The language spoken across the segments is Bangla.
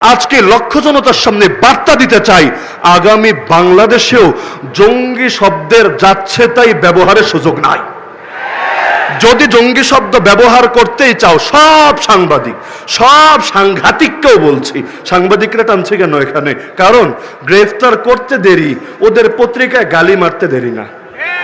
আজকে লক্ষ্য জনতার সামনে বার্তা দিতে চাই, আগামী বাংলাদেশেও জঙ্গি শব্দের যাচ্ছে তাই ব্যবহারের সুযোগ নাই। যদি জঙ্গি শব্দ ব্যবহার করতেই চাও, সব সাংবাদিক, সব সাংঘাতিককেও বলছি, সাংবাদিকরা টানছে কেন এখানে? কারণ গ্রেফতার করতে দেরি, ওদের পত্রিকায় গালি মারতে দেরি না।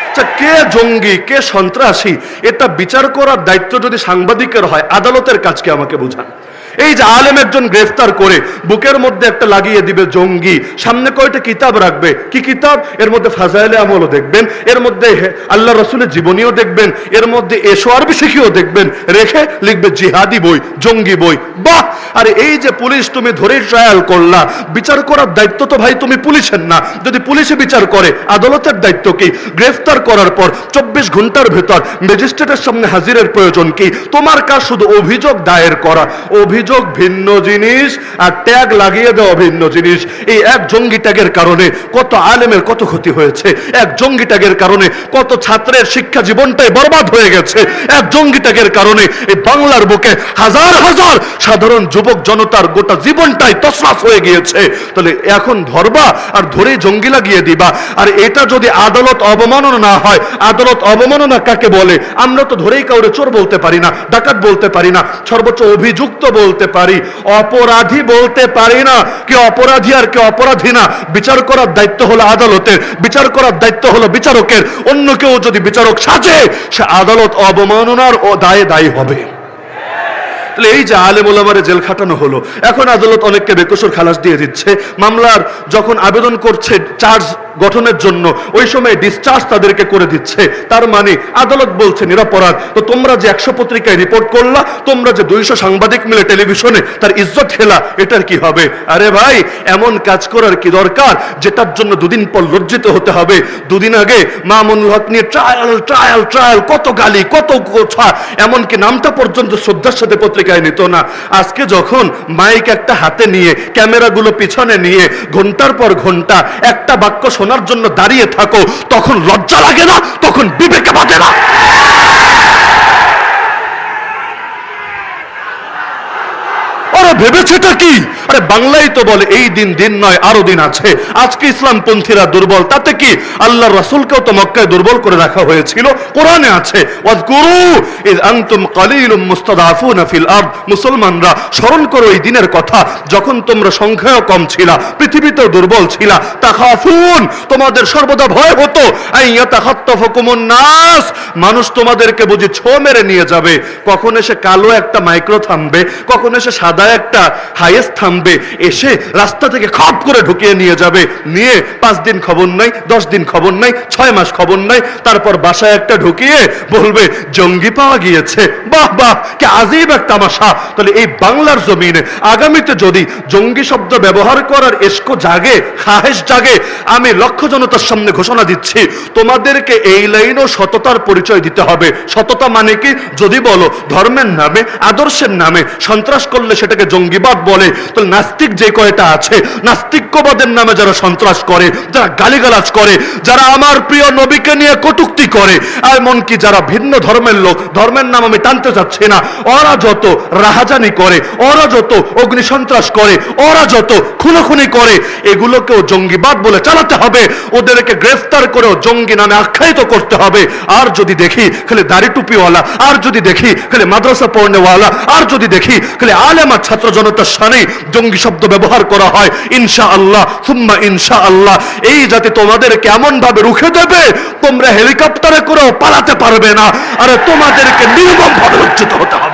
আচ্ছা কে জঙ্গি, কে সন্ত্রাসী, এটা বিচার করার দায়িত্ব যদি সাংবাদিকের হয়, আদালতের কাজকে আমাকে বোঝান? এই যে আলেম একজন গ্রেফতার করে, বুকের মধ্যে একটা লাগিয়ে দিবে জঙ্গি, সামনে কয়টা কিতাব রাখবে? কি কিতাব? এর মধ্যে ফাজাইলে আমলও দেখবেন, এর মধ্যে আল্লাহ রসুলের জীবনীও দেখবেন, এর মধ্যে এসো আরবি শিখিও দেখবেন, রেখে লিখবে জিহাদি বই, জঙ্গি বই। বাহ! আর এই যে পুলিশ তুমি ধরে ট্রায়াল করলা, বিচার করার দায়িত্ব তো ভাই তুমি পুলিশের না। যদি পুলিশে বিচার করে, আদালতের দায়িত্ব কি? গ্রেফতার করার পর চব্বিশ ঘণ্টার ভেতর ম্যাজিস্ট্রেটের সামনে হাজিরের প্রয়োজন কি? তোমার কাজ শুধু অভিযোগ দায়ের করা, অভিযোগ ভিন্ন জিনিস, আর ট্যাগ লাগিয়ে দেওয়া ভিন্ন জিনিস। এই এক জঙ্গি ট্যাগের কারণে কত আলেমের কত ক্ষতি হয়েছে, এক জঙ্গি ট্যাগের কারণে কত ছাত্রের শিক্ষা জীবনটাই বরবাদ হয়ে গেছে, এক জঙ্গি ট্যাগের কারণে এই বাংলার বুকে হাজার হাজার সাধারণ যুবক জনতার গোটা জীবনটাই তসরাস হয়ে গিয়েছে। তাহলে এখন ধরবা আর ধরে জঙ্গি লাগিয়ে দিবা। আর এটা যদি আদালত অবমাননা না হয়, আদালত অবমাননা কাকে বলে? আমরা তো ধরেই কাউরে চোর বলতে পারি না, ডাকাত বলতে পারি না, সর্বোচ্চ অভিযুক্ত বলতে পারি, অপরাধী বলতে পারি না। কে অপরাধী আর কে অপরাধী না, বিচার করার দায়িত্ব হলো আদালতের, বিচার করার দায়িত্ব হলো বিচারকের। অন্য কেউ যদি বিচারক সাজে, সে আদালত অবমাননার ও দায়ে দায়ী হবে। তাহলে এই যে আলেম ওলামারে জেল খাটানো হলো, এখন আদালত অনেককে বেকসুর খালাস দিয়ে দিচ্ছে। মামলার যখন আবেদন করছে, চার্জ গঠনের জন্য ওই সময় ডিসচার্জ তাদেরকে করে দিচ্ছে। তার মানে আদালত বলছে, নিরাপরাধ। তো তোমরা যে একশো পত্রিকায় রিপোর্ট করলা, তোমরা যে দুইশো সাংবাদিক মিলে টেলিভিশনে তার ইজ্জত খেলা, এটার কি হবে? আরে ভাই, এমন কাজ করার কি দরকার? যেটার জন্য দুদিন পর লজ্জিত হতে হবে। দুদিন আগে মামুনুল হক নিয়ে ট্রায়াল ট্রায়াল ট্রায়াল কত গালি, কত কথা এমনকি নামটা পর্যন্ত শ্রদ্ধার সাথে পত্রিকায় নিত না। আজকে যখন মাইক একটা হাতে নিয়ে ক্যামেরাগুলো পিছনে নিয়ে, ঘণ্টার পর ঘণ্টা একটা বাক্য শোনার জন্য দাঁড়িয়ে থাকো তখন লজ্জা লাগে না তখন বিবেকে বাঁধে না ওরা ভেবেছেটা কি আরে বাংলাই তো বলে, এই দিন দিন নয়, আরও দিন আছে। আজকে ইসলাম পন্থীরা দুর্বল। তাতে কি আল্লাহ রাসূলকেও তো মক্কায় দুর্বল করে রাখা হয়েছিল? কোরআনে আছে মুসলমানরা, স্মরণ করো এই দিনের কথা, যখন তোমরা সংখ্যায় কম ছিলা, পৃথিবীতেও দুর্বল ছিলা, তাখাফুন, তোমাদের সর্বদা ভয় হতো নাস। মানুষ তোমাদেরকে বুঝি ছো মেরে নিয়ে যাবে। কখন এসে কালো একটা মাইক্রো থামবে, কখন এসে সাদা একটা হাইয়েস্ট থামবে এসে রাস্তা থেকে খপ করে ঢুকিয়ে নিয়ে যাবে। নিয়ে পাঁচ দিন খবর নাই, দশ দিন খবর নাই, ছয় মাস খবর নাই। তারপর বাসায় একটা ঢুকিয়ে বলবে, জঙ্গি পাওয়া গিয়েছে। বাহ বাহ, কি আজীব এক তামাশা তাহলে এই বাংলার জমিনে আগামীতে যদি জঙ্গি শব্দ ব্যবহার করার এসকো জাগে, খাহেশ জাগে, আমি লক্ষ্য জনতার সামনে ঘোষণা দিচ্ছি, তোমাদেরকে এই লাইনও সততার পরিচয় দিতে হবে। সততা মানে কি? যদি বলো, ধর্মের নামে, আদর্শের নামে সন্ত্রাস করলে সেটাকে জঙ্গিবাদ বলে। তো নাস্তিক যে কয়টা আছে, নাস্তিক্যবাদের নামে যারা সন্ত্রাস করে, যারা গালিগালাজ করে, যারা আমার প্রিয় নবীকে নিয়ে কটুক্তি করে, এমনকি যারা ভিন্ন ধর্মের লোক, ধর্মের নাম আমি টানতে চাচ্ছি না, ওরা যত রাহাজানি করে, ওরা যত অগ্নি সন্ত্রাস করে, ওরা যত খুনোখুনি করে, এগুলোকেও জঙ্গিবাদ বলে চালাতে হবে, ওদেরকে গ্রেফতার করেও জঙ্গি নামে আখ্যায়িত করতে হবে, আর যদি দেখি খালি দাড়ি টুপিওয়ালা, আর যদি দেখি খালি মাদ্রাসা পড়নেওয়ালা, আর যদি দেখি খালি আলেমার ছাত্র জনতার সানে জঙ্গি শব্দ ব্যবহার করা হয় ইনশা আল্লাহ সুম্মা ইনশা আল্লাহ এই জাতি তোমাদেরকে এমন ভাবে রুখে দেবে, তোমরা হেলিকপ্টারে করেও পালাতে পারবে না। আরে তোমাদেরকে নির্মম ভাবে লজ্জিত হতে হবে।